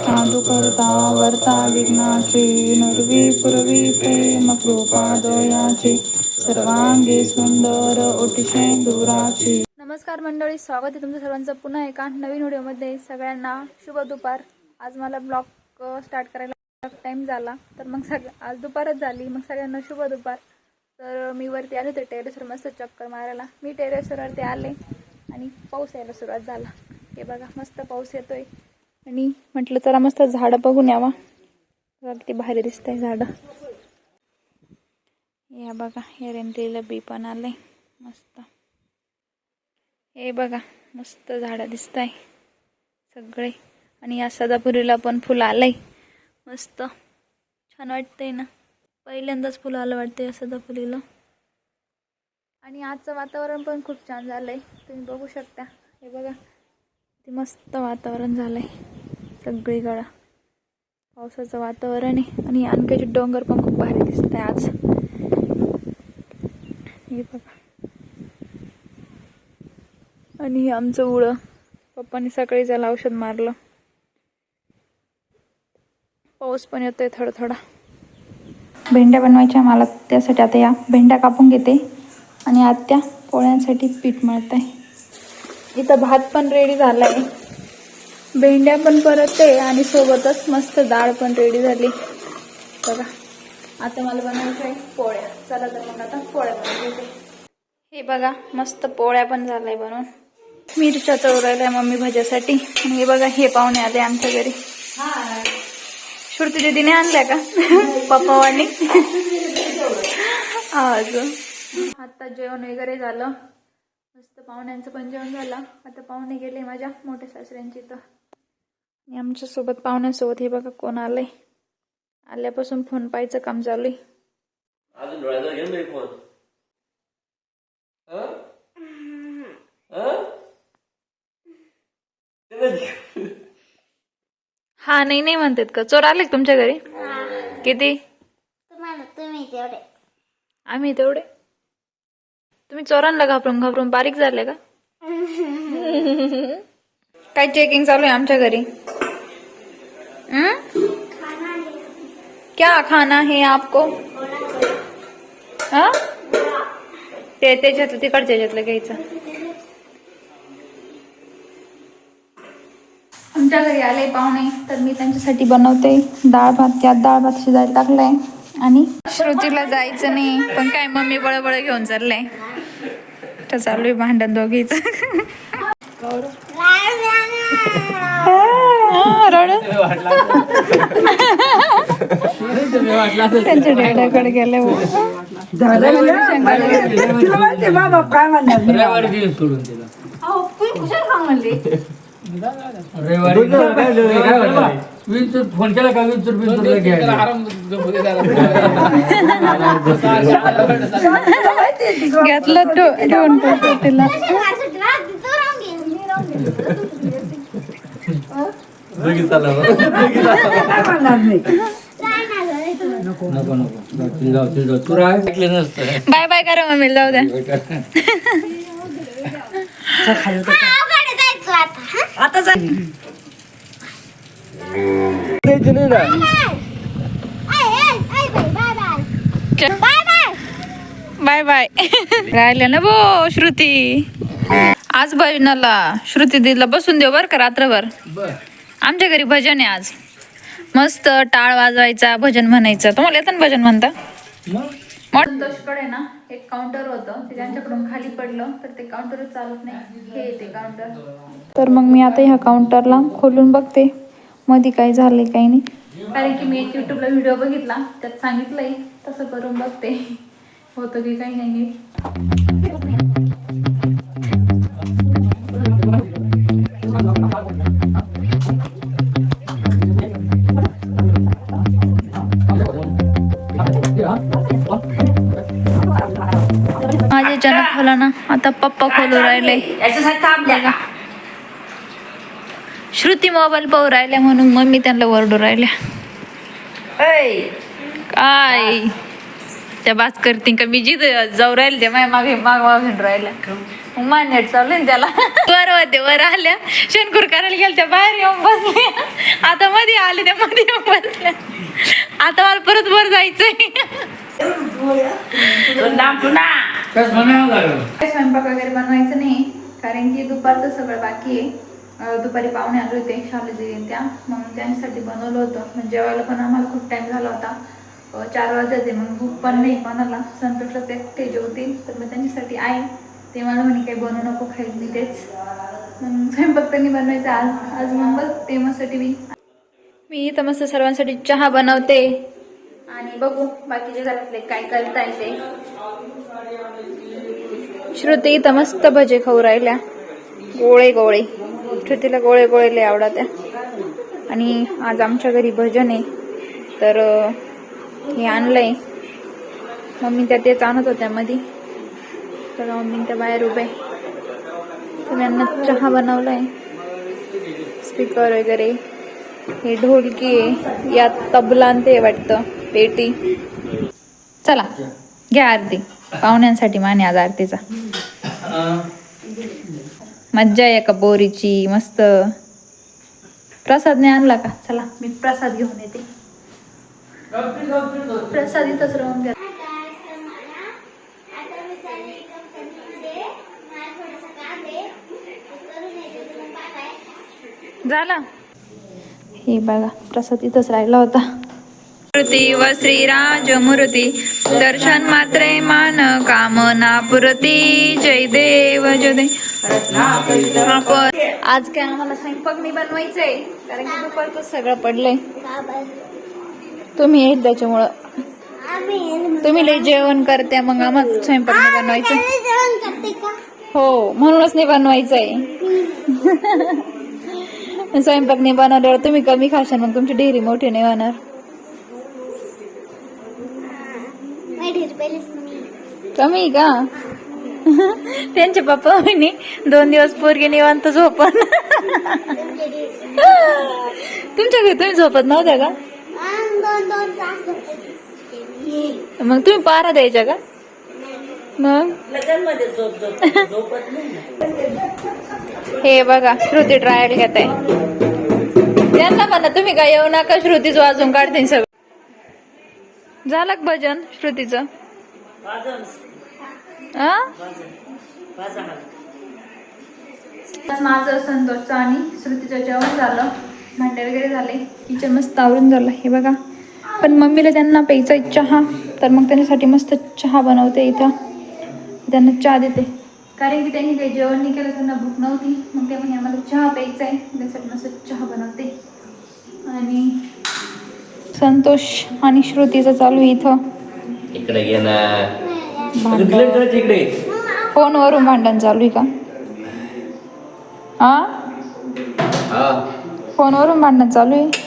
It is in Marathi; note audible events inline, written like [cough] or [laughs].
साधु करता वर्ता विघ्नाची नुर्वी पुरवी प्रेम कृपा दयाची सर्वांगी सुंदर उटिशे दुराची नमस्कार मंडळी स्वागत आहे तुमचं सर्वांचं. पुन्हा एका नवीन व्हिडिओमध्ये सगळ्यांना शुभ दुपार. आज मला ब्लॉग स्टार्ट करायला टाईम झाला. तर मग सग आज दुपारच झाली. मग सगळ्यांना शुभ दुपार. तर मी वरती आले होते टेरेसवर मस्त चक्कर मारायला. मी टेरेसवरती आले आणि पाऊस यायला सुरुवात झाला. हे बघा मस्त पाऊस येतोय. आणि म्हटलं चला मस्त झाडं बघून यावा. बघा किती भारी दिसत आहे झाडं. या बघा एरेंटीला बी पण आलंय. मस्त. हे बघा मस्त झाडं दिसत आहे सगळे. आणि या सदापुरीला पण फुलं आलंय. मस्त. छान वाटतंय ना. पहिल्यांदाच फुलं आलं वाटतं या सदापुरीला. आणि आजचं वातावरण पण खूप छान झालंय. तुम्ही बघू शकता. हे बघा मस्त वातावरण झालंय. सगळीकडं पावसाचं वातावरण आहे. आणि आणखीचे डोंगर पण खूप भारी दिसत आहे आज. हे बघा. आणि आमचं उळं पप्पानी सकाळी जायला औषध मारलं. पाऊस पण येतोय थोडा थोडा भेंड्या बनवायच्या मला त्यासाठी आता या. भेंड्या कापून घेते. आणि आत्या पोळ्यांसाठी पीठ मळत आहे इथं भात पण रेडी झाला आहे भेंड्या पण परत आहे आणि सोबतच मस्त डाळ पण रेडी झाली. बघा आता मला बनवायचं आहे पोळ्या. चला तर मग आता पोळ्या बनवते हे बघा मस्त पोळ्या पण झाल्या बनवून. मिरच्या तळरायला मम्मी भाज्यासाठी. आणि हे बघा हे पाहुणे आले आमच्या घरी. श्रुती दीदीने आणल्या का? पप्पा वाणी आज आता जेवण वगैरे झालं. मस्त पाहुण्यांचं पण जेवण झालं. आता पाहुणे गेले माझ्या मोठ्या सासऱ्यांची इथं आणि आमच्यासोबत पाहुण्यासोबत हे बघा कोण आलंय. आल्यापासून फोन पाहायचं काम चालू आहे. अजून डोळ्याचा घेऊन नाही फोन हं? हं? नाही. हा नाही नाही म्हणतात का? चोर आले तुमच्या घरी? किती? तुम्हाला तुम्ही तेवढे. आम्ही तेवढे? तुम्ही चोरांना घाबरून घाबरून बारीक झाले का? [laughs] काय चेकिंग चालू आहे आमच्या घरी? क्या खाना है आपको? हा? ते त्याच्यातलं तिकडच्या याच्यातलं घ्यायचं. आमच्या घरी आले पाहुणे तर मी त्यांच्यासाठी बनवते डाळ भात. त्यात डाळ भात शिजायला टाकलाय. आणि श्रुतीला जायचं नाही पण काय मम्मी बळबळ घेऊन चाललंय. तर चालू आहे भांडण दोघीच त्यांच्या डॅडाकडे गेले हो. काय म्हणलं? विंचूर फोन केला का विंचूर घ्यायला? घेतलं ठेवून तिला. नसतं. बाय बाय करा मम्मी जाऊ द्या. आता बाय बाय बाय बाय राहिल्या ना बो श्रुती? आज भजनाला श्रुती दिदीला बसून देऊ बर का रात्रभर? बर. आमच्या घरी भजन आहे आज. मस्त टाळ वाजवायचा भजन म्हणायचं. तुम्हाला येतं ना भजन म्हणता? मग? संतोषकडे ना एक काउंटर होतं. ते त्यांच्याकडून खाली पडलं तर ते काउंटरच चालत नाही. हे ते काउंटर तर मग मी आता ह्या काउंटरला खोलून बघते. मध्ये काय झालंय काही नाही. कारण की मी एक युट्यूबला व्हिडिओ बघितला त्यात सांगितलंय तसं करून बघते. होतं की काही नाही नीट. माझे जनक खोला ना. आता पप्पा खोलू राहिले. श्रुती मोबाईल पाहू राहिल्या म्हणून मम्मी त्यांना वरडू राहिल्या. काय? त्या बास करतील का मी जिथं जाऊ राहिले त्या माझ्या मागे माग मागून राहिल्या. मग मान्यट चालू आहे ना त्याला. वर होते वर आल्या शनकूर करायला गेल्या त्या बाहेर येऊन बसल्या. आता मध्ये आले त्या मध्ये येऊन बसल्या. आता मला परत वर जायचंय. लागलं काय स्वयंपाक वगैरे बनवायचं नाही? कारण की दुपारचं सगळं बाकी आहे. दुपारी पाहुणे आले होते शालेजी त्या. मग त्यांच्यासाठी बनवलं होतं. मग जेवायला पण आम्हाला खूप टाइम झाला होता. चार वाजले मग भूक पण नाही कोणाला संतोषलाच एकटे जेवतील तर मग त्यांच्यासाठी आहे ते मला म्हणे काही बनवू नको खाईल मी तेच. मग स्वयंपाक त्यांनी बनवायचा आज. आज मग बघ ते मस्त टी व्ही मी इथं मस्त सर्वांसाठी चहा बनवते. आणि बघू बाकीचे घरातले काय करताय ते श्रुती इथं मस्त भजे खाऊ राहिल्या. गोळे गोळे. श्रुतीला गोळे गोळे लय आवडत आणि आज आमच्या घरी भजन आहे. तर हे आणलंय. मम्मी त्या तेच आणत होत्या मधी. तर मम्मी त्या बाहेर उभे तर त्यांना चहा बनवलाय. स्पीकर वगैरे. हे ढोलकी आहे. यात तबला आणि ते वाटतं. पेटी. चला. घ्या आरती. पाहुण्यांसाठी माने आज आरतीचा. मज्जा आहे का बोरीची? मस्त. प्रसाद नाही आणला का? चला मी प्रसाद घेऊन येते. प्रसाद इथंच राहून द्या झाला. हे बघा प्रसाद इथंच राहिला होता. मूर्ती व श्रीराज मूर्ती दर्शन मात्रे मान कामना पुरती जय देव जय देव. आज काय आम्हाला स्वयंपाक नाही बनवायचंय? कारण की दुपारचं सगळं पडलंय. तुम्ही येईल त्याच्यामुळं. तुम्ही लय जेवण करते मग आम्हाला स्वयंपाक नाही बनवायचं जेवण करते का? हो म्हणूनच नाही बनवायचंय. स्वयंपाक नाही बनवल्यावर तुम्ही कमी खाशाल मग तुमची डेअरी मोठी नाही होणार. कमी का? त्यांचे पप्पा म्हणे दोन दिवस पोरगे निवांत झोपण तुमच्या घरी तुम्ही झोपत नव्हत्या का? झोपते. मग तुम्ही पारा द्यायच्या का? मग? हे बघा श्रुती ट्रायल घेत आहे. त्यांना म्हणा तुम्ही काय येऊ नका श्रुतीच वाजून काढते सगळं. झालं भजन श्रुतीचं? माझं संतोषचं आणि श्रुतीचं जेवण झालं. भांडे वगैरे झाले. किचन मस्त आवरून झालं. हे बघा. पण मम्मीला त्यांना प्यायचा आहे चहा तर मग त्यांच्यासाठी मस्त चहा बनवते इथं. त्यांना चहा देते. कारण की त्यांनी काही जेवण नाही केलं त्यांना भूक नव्हती. मग ते म्हणे आम्हाला चहा प्यायचा आहे. त्यासाठी मस्त चहा बनवते. आणि संतोष आणि श्रुतीचं चालू आहे इथं. इकडे क्लिअर करायचं इकडे. फोनवरून भांडण चालू आहे का? हा? हा. फोनवरून भांडण चालू आहे?